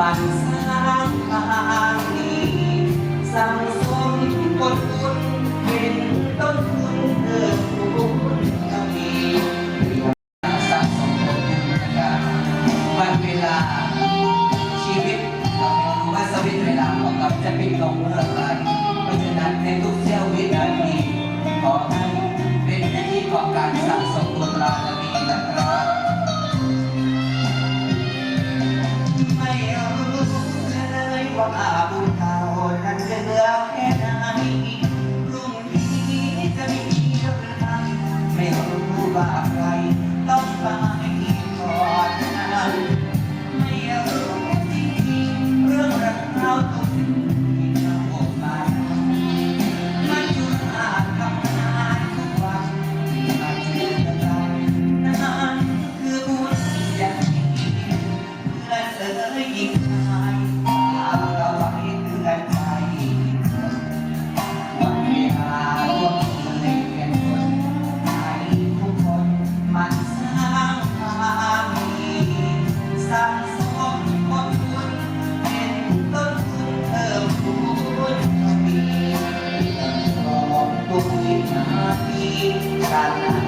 มันสร้างบางนี้สังสมกดบุญเป็นต้นทุนเกิดบุญกมีสะสมผลบุญกันวันเวลา ชีวิตเราไม่รู้สวิตเวลาของเราจะเป็นลงเมื่เพราะฉะนั้นในทุกเสี้ยวินาทีขอให้เป็นหน้าวของการสะสมบุญเรา Yeah.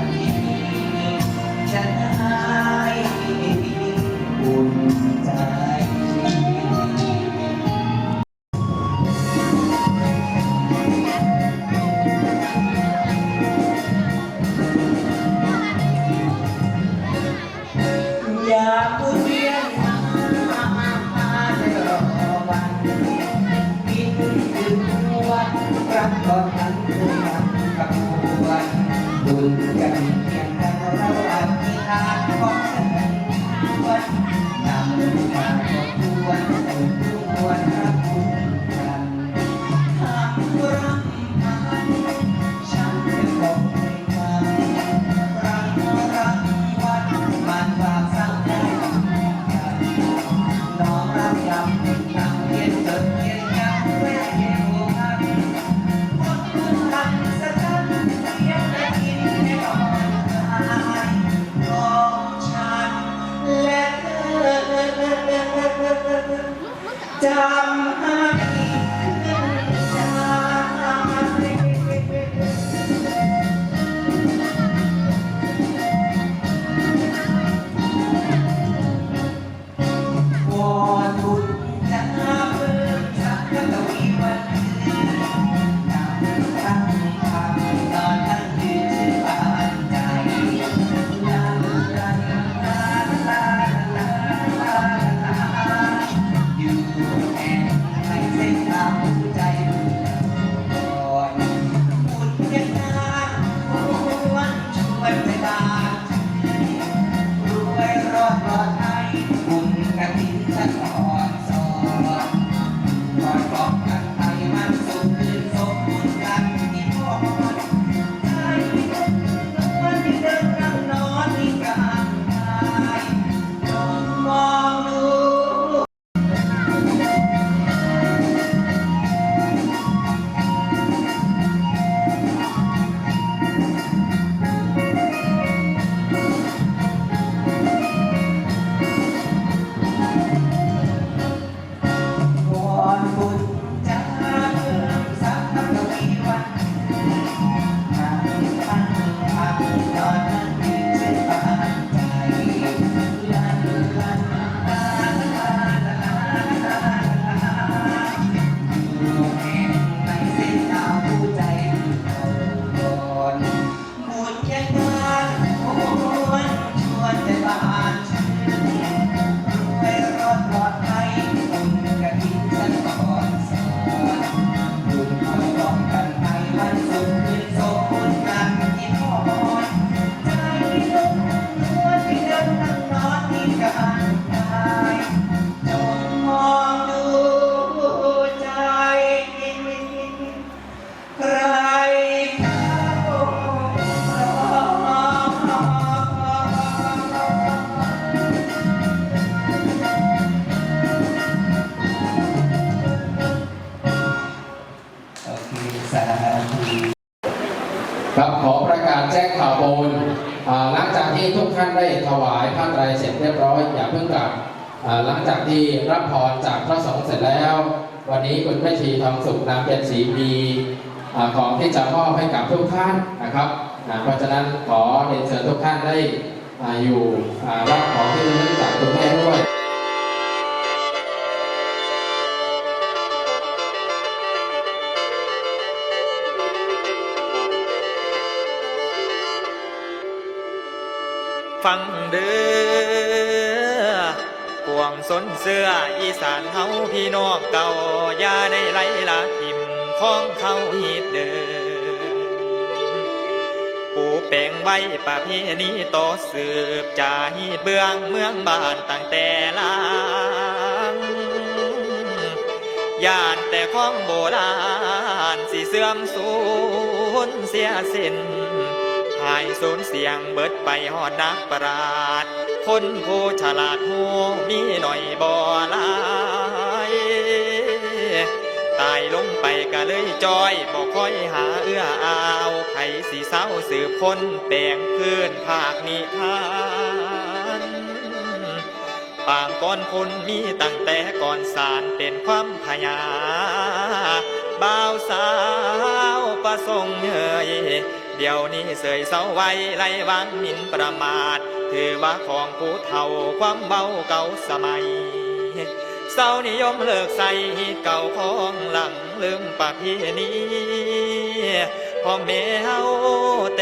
จำให้ ประกาศแจ้งข่าวบูญหลังจากที่ทุกท่านได้ถวายผ้าไตรเสร็จเรียบร้อยอย่าเพิ่งกลับหลังจากที่รับพรจากพระสงฆ์เสร็จแล้ว วันนี้คุณแม่ชีทองสุขนำเป็นสีมีของที่จะมอบให้กับทุกท่านนะครับเพราะฉะนั้นขอเรียนเชิญทุกท่านได้อยู่รับของที่ระลึกจากคุณแม่ด้วย ฟังเด้อปวงสนเสื้ออีสานเฮาพี่น้องเก่าอย่าได้ไหลละทิมของเขาฮีดเด้อปูแปลงไว้ประเพณีต่อสืบจาฮีดเบื้องเมืองบ้านตั้งแต่ลางย่านแต่ของโบราณสิเสื่อมสูญเสียสิ้นายสูญเสียงเบิดไปหอดนักปราด คนผู้ฉลาดหูมีหน่อยบ่ลาย ตายลงไปก็เลยจอยบอกคอยหาเอื้ออาวไผสีเศร้าสืบคนแปลงพื้นภาคนิทานปางก้อนคนมีตั้งแต่ก่อนสารเป็นความพยาบ่าวสาวประสงค์เอ่ย เดี๋ยวนี้เสยเสาไว้ไรวางหมินประมาท ถือว่าของผู้เฒ่าความเบาเก่าสมัย เศร้านิยมเลิกใส่เก่าของหลังลืมปากพี่นี้พ่อแม่เฮาแต